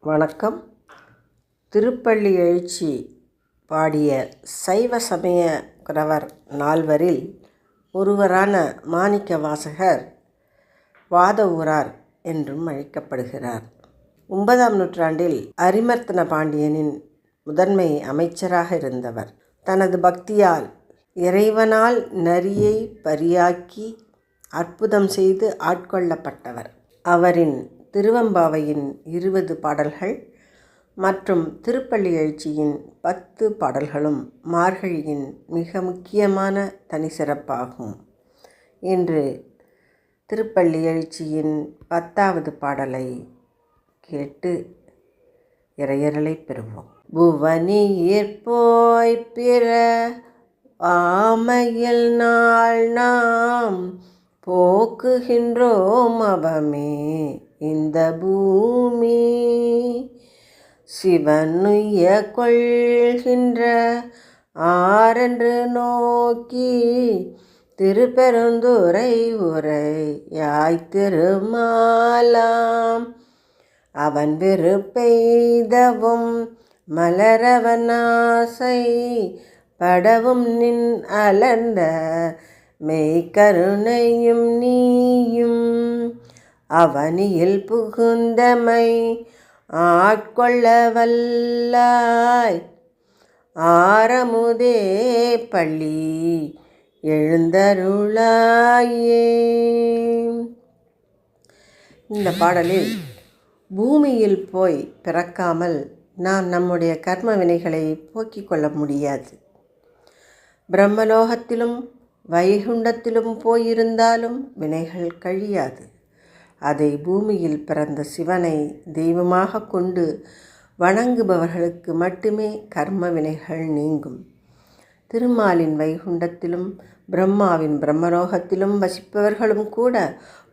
வணக்கம். திருப்பள்ளி எழுச்சி பாடிய சைவ சமய குரவர் நால்வரில் ஒருவரான மாணிக்க வாசகர் வாத ஊரார் என்றும் அழைக்கப்படுகிறார். ஒன்பதாம் நூற்றாண்டில் அரிமர்த்தன பாண்டியனின் முதன்மை அமைச்சராக இருந்தவர். தனது பக்தியால் இறைவனால் நரியை பரியாக்கி அற்புதம் செய்து ஆட்கொள்ளப்பட்டவர். அவரின் திருவம்பாவையின் இருபது பாடல்கள் மற்றும் திருப்பள்ளி எழுச்சியின் பத்து பாடல்களும் மார்கழியின் மிக முக்கியமான தனி சிறப்பாகும். இன்று திருப்பள்ளி எழுச்சியின் பத்தாவது பாடலை கேட்டு இறையரலை பெறுவோம். புவனியிற் போய் பிற ஆமையில் நாள் நாம் போக்குகின்றோம் அவமே. இந்த பூமி சிவனுய கொள்கின்ற ஆரென்று நோக்கி திருப்பெருந்துரை உரையாய் திருமாலாம். அவன் வெறுப்பெய்தவும் மலரவனாசை படவும் நின் அலர்ந்த மெய்கருணையும் நீயும். அவனியில் புகுந்தமை ஆட்கொள்ள வல்லாய் ஆரமுதே பள்ளி எழுந்தருளாயே. இந்த பாடலில் பூமியில் போய் பிறக்காமல் நாம் நம்முடைய கர்ம வினைகளை போக்கிக் கொள்ள முடியாது. பிரம்மலோகத்திலும் வைகுண்டத்திலும் போயிருந்தாலும் வினைகள் கழியாது. அதை பூமியில் பிறந்த சிவனை தெய்வமாக கொண்டு வணங்குபவர்களுக்கு மட்டுமே கர்ம வினைகள் நீங்கும். திருமாலின் வைகுண்டத்திலும் பிரம்மாவின் பிரம்மலோகத்திலும் வசிப்பவர்களும் கூட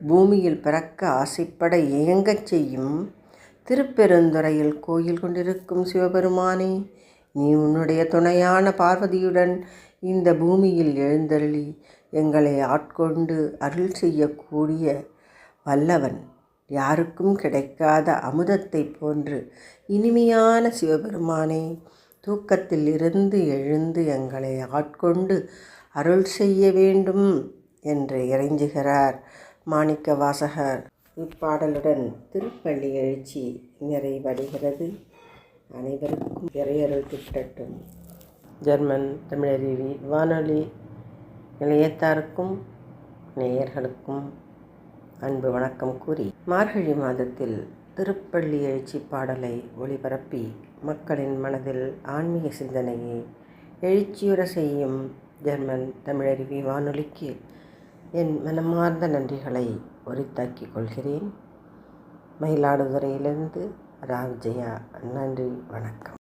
பூமியில் பிறக்க ஆசைப்பட இயங்கச் செய்யும். திருப்பெருந்துறையில் கோயில் கொண்டிருக்கும் சிவபெருமானே நீ உன்னுடைய துணையான பார்வதியுடன் இந்த பூமியில் எழுந்தருளி எங்களை ஆட்கொண்டு அருள் செய்யக்கூடிய வல்லவன். யாருக்கும் கிடைக்காத அமுதத்தை போன்று இனிமையான சிவபெருமானே தூக்கத்தில் இருந்து எழுந்து எங்களை ஆட்கொண்டு அருள் செய்ய வேண்டும் என்று இறைஞ்சுகிறார் மாணிக்க வாசகர் இப்பாடலுடன் திருப்பள்ளி எழுச்சி நிறைவடைகிறது. அனைவருக்கும் இறையருள் கிட்டட்டும். ஜெர்மன் தமிழருவி வானொலி நிலையத்தாருக்கும் நேயர்களுக்கும் அன்பு வணக்கம் கூறி மார்கழி மாதத்தில் திருப்பள்ளி எழுச்சி பாடலை ஒளிபரப்பி மக்களின் மனதில் ஆன்மீக சிந்தனையை எழுச்சியுற செய்யும் ஜெர்மன் தமிழருவி வானொலிக்கு என் மனமார்ந்த நன்றிகளை உரித்தாக்கிக் கொள்கிறேன். மயிலாடுதுறையிலிருந்து ராம் ஜெயா நன்றி வணக்கம்.